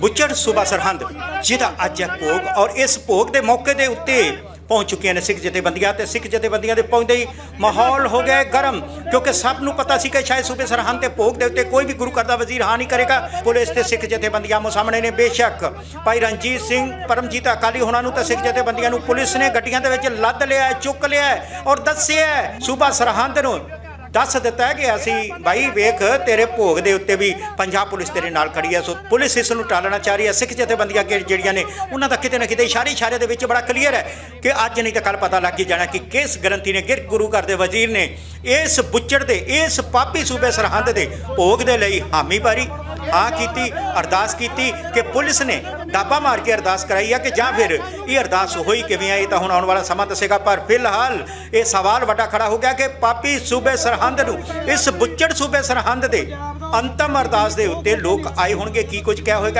ਬੁੱਚੜ ਸੂਬਾ ਸਰਹੰਦ, ਜਿਹਦਾ ਅੱਜ ਹੈ ਭੋਗ ਔਰ ਇਸ ਭੋਗ ਦੇ ਮੌਕੇ ਦੇ ਉੱਤੇ ਪਹੁੰਚ ਚੁੱਕੀਆਂ ਨੇ ਸਿੱਖ ਜਥੇਬੰਦੀਆਂ ਤੇ ਸਿੱਖ ਜਥੇਬੰਦੀਆਂ ਦੇ ਪਹੁੰਚਦੇ ਹੀ ਮਾਹੌਲ ਹੋ ਗਿਆ ਗਰਮ, ਕਿਉਂਕਿ ਸਭ ਨੂੰ ਪਤਾ ਸੀ ਕਿ ਸ਼ਾਇਦ ਸੂਬੇ ਸਰਹੰਦ ਤੇ ਭੋਗ ਦੇ ਉੱਤੇ ਕੋਈ ਵੀ ਗੁਰੂ ਘਰ ਦਾ ਵਜ਼ੀਰ ਹਾਂ ਨਹੀਂ ਕਰੇਗਾ। ਪੁਲਿਸ ਤੇ ਸਿੱਖ ਜਥੇਬੰਦੀਆਂ ਮੋ ਸਾਹਮਣੇ ਨੇ ਬੇਸ਼ੱਕ। ਭਾਈ ਰਣਜੀਤ ਸਿੰਘ, ਪਰਮਜੀਤ ਅਕਾਲੀ ਹੋਣਾ ਨੂੰ ਤਾਂ ਸਿੱਖ ਜਥੇਬੰਦੀਆਂ ਨੂੰ ਪੁਲਿਸ ਨੇ ਗੱਡੀਆਂ ਦੇ ਵਿੱਚ ਲੱਦ ਲਿਆ ਚੁੱਕ ਲਿਆ ਔਰ ਦੱਸਿਆ ਸੂਬਾ ਸਰਹੰਦ ਨੂੰ ਦੱਸ ਦਿੱਤਾ ਕਿ ਅਸੀਂ ਭਾਈ ਵੇਖ ਤੇਰੇ ਭੋਗ ਦੇ ਉੱਤੇ ਵੀ ਪੰਜਾਬ ਪੁਲਿਸ ਤੇਰੇ ਨਾਲ ਖੜੀ ਹੈ। ਸੋ ਪੁਲਿਸ ਇਸ ਨੂੰ ਟਾਲਣਾ ਚਾਹ ਰਹੀ ਹੈ। ਸਿੱਖ ਜਥੇਬੰਦੀਆਂ ਕਿ ਜਿਹੜੀਆਂ ਨੇ, ਉਹਨਾਂ ਦਾ ਕਿਤੇ ਨਾ ਕਿਤੇ ਇਸ਼ਾਰੇ ਇਸ਼ਾਰੇ ਦੇ ਵਿੱਚ ਬੜਾ ਕਲੀਅਰ ਹੈ ਕਿ ਅੱਜ ਨਹੀਂ ਤਾਂ ਕੱਲ ਪਤਾ ਲੱਗ ਹੀ ਜਾਣਾ ਕਿ ਕਿਸ ਗ੍ਰੰਥੀ ਨੇ ਗਿਰ ਗੁਰੂ ਘਰ ਦੇ ਵਜ਼ੀਰ ਨੇ ਇਸ ਬੁੱਚੜ ਦੇ, ਇਸ ਪਾਪੀ ਸੂਬੇ ਸਰਹੰਦ ਦੇ ਭੋਗ ਦੇ ਲਈ ਹਾਮੀ ਭਰੀ। ਹਾਂ ਕੀਤੀ, ਅਰਦਾਸ ਕੀਤੀ ਕਿ ਪੁਲਿਸ ਨੇ ਡਾਬਾ ਮਾਰ ਕੇ ਅਰਦਾਸ ਕਰਾਈ ਹੈ ਕਿ ਜਾਂ ਫਿਰ ਇਹ ਅਰਦਾਸ ਹੋਈ ਕਿਵੇਂ ਆ, ਇਹ ਤਾਂ ਹੁਣ ਆਉਣ ਵਾਲਾ ਸਮਾਂ ਦੱਸੇਗਾ, ਪਰ ਫਿਲਹਾਲ ਇਹ ਸਵਾਲ ਵੱਡਾ ਖੜਾ ਹੋ ਗਿਆ ਕਿ ਪਾਪੀ ਸੂਬੇ ਸਰਹੰਦ ਨੂੰ, ਇਸ ਬੁੱਚੜ ਸੂਬੇ ਸਰਹੰਦ ਦੇ ਅੰਤਮ ਅਰਦਾਸ ਦੇ ਉੱਤੇ ਲੋਕ ਆਏ ਹੋਣਗੇ, ਕੀ ਕੁਝ ਕਿਹਾ ਹੋਏਗਾ?